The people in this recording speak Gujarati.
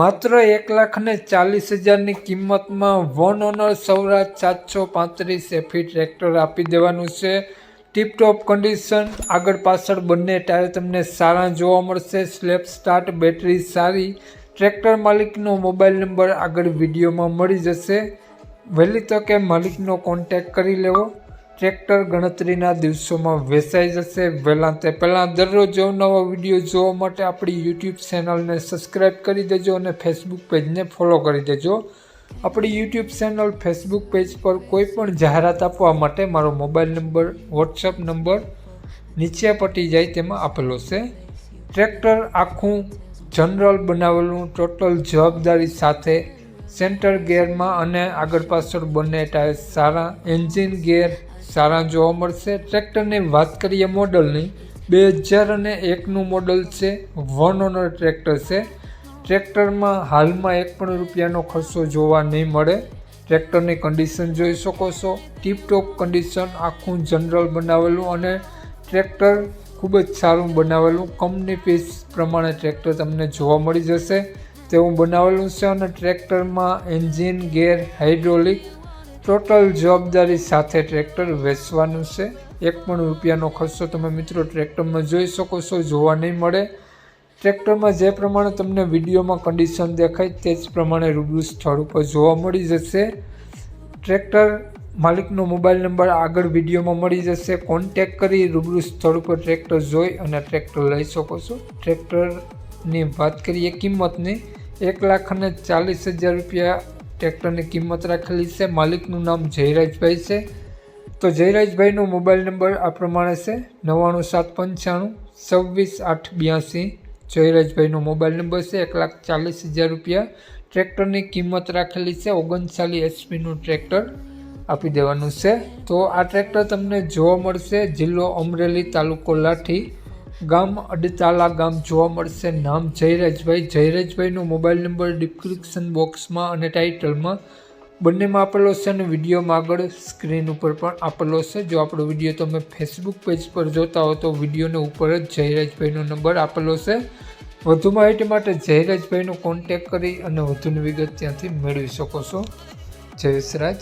માત્ર એક લાખ ને ચાલીસ હજારની કિંમતમાં વન ઓનર સૌરાજ સાતસો પાંત્રીસ એફી ટ્રેક્ટર આપી દેવાનું છે. ટીપટોપ કન્ડિશન આગળ પાછળ બંને ટાયર તમને સારા જોવા મળશે. સ્લેપ સ્ટાર્ટ બેટરી સારી. ટ્રેક્ટર માલિકનો મોબાઈલ નંબર આગળ વિડીયોમાં મળી જશે. વહેલી તકે માલિકનો કોન્ટેક કરી લેવો. ટ્રેક્ટર ગણતરીના દિવસોમાં વેચાઈ જશે. વહેલા તે પહેલાં દરરોજ નવા વીડિયો જોવા માટે આપણી યુટ્યુબ ચેનલને સબસ્ક્રાઈબ કરી દેજો અને ફેસબુક પેજને ફોલો કરી દેજો. આપણી યુટ્યુબ ચેનલ ફેસબુક પેજ પર કોઈ પણ જાહેરાત આપવા માટે મારો મોબાઈલ નંબર વોટ્સઅપ નંબર નીચે પટી જાય તેમાં આપેલો છે. ટ્રેક્ટર આખું જનરલ બનાવેલું ટોટલ જવાબદારી સાથે સેન્ટર ગેરમાં અને આગળ પાછળ બંને ટાયર સારા એન્જિન ગેર સારા જોવા મળશે. ટ્રેક્ટરની વાત કરીએ મોડલની. બે હજાર અને એકનું મોડલ છે. વન ઓનર ટ્રેક્ટર છે. ટ્રેક્ટરમાં હાલમાં એક પણ રૂપિયાનો ખર્ચો જોવા નહીં મળે. ટ્રેક્ટરની કન્ડિશન જોઈ શકો છો. ટીપટોપ કન્ડિશન આખું જનરલ બનાવેલું અને ટ્રેક્ટર ખૂબ જ સારું બનાવેલું. કંપની પીસ પ્રમાણે ટ્રેક્ટર તમને જોવા મળી જશે. તેવું બનાવેલું છે અને ટ્રેક્ટરમાં એન્જિન ગેર હાઇડ્રોલિક ટોટલ જવાબદારી સાથે ટ્રેક્ટર વેચવાનું છે. એક પણ રૂપિયાનો ખર્ચો તમે મિત્રો ટ્રેક્ટરમાં જોઈ શકો છો, જોવા નહીં મળે. ટ્રેક્ટરમાં જે પ્રમાણે તમને વિડીયોમાં કન્ડિશન દેખાય તે જ પ્રમાણે રૂબરૂ સ્થળ ઉપર જોવા મળી જશે. ટ્રેક્ટર માલિકનો મોબાઈલ નંબર આગળ વિડીયોમાં મળી જશે. કોન્ટેક કરી રૂબરૂ સ્થળ ઉપર ટ્રેક્ટર જોઈ અને ટ્રેક્ટર લઈ શકો છો. ટ્રેક્ટરની વાત કરીએ કિંમતની, એક લાખ અને ચાલીસ હજાર રૂપિયા ટ્રેક્ટરની કિંમત રાખેલી છે. માલિકનું નામ જયરાજભાઈ છે. તો જયરાજભાઈનો મોબાઈલ નંબર આ પ્રમાણે છે. નવ્વાણું સાત પંચાણું છવ્વીસ આઠ બ્યાસી. જયરાજભાઈનો મોબાઈલ નંબર છે. એક લાખ ચાલીસ હજાર રૂપિયા. ટ્રેક્ટરની કિંમત રાખેલી છે. ઓગણચાલીસ એચપીનું ટ્રેક્ટર આપી દેવાનું છે. તો આ ટ્રેક્ટર તમને જોવા મળશે. જિલ્લો અમરેલી તાલુકો લાઠી. ગામ અડતાલા ગામ જોવા મળશે. નામ જયરાજભાઈ. જયરાજભાઈનો મોબાઈલ નંબર ડિસ્ક્રિપ્શન બોક્સમાં અને ટાઇટલમાં બંનેમાં આપેલો છે અને વિડીયોમાં આગળ સ્ક્રીન ઉપર પણ આપેલો છે. જો આપણો વીડિયો તમે ફેસબુક પેજ પર જોતા હો તો વિડીયોને ઉપર જ જયરાજભાઈનો નંબર આપેલો છે. વધુ માહિતી માટે જયરાજભાઈનો કોન્ટેક કરી અને વધુની વિગત ત્યાંથી મેળવી શકો છો. જયેશરાજ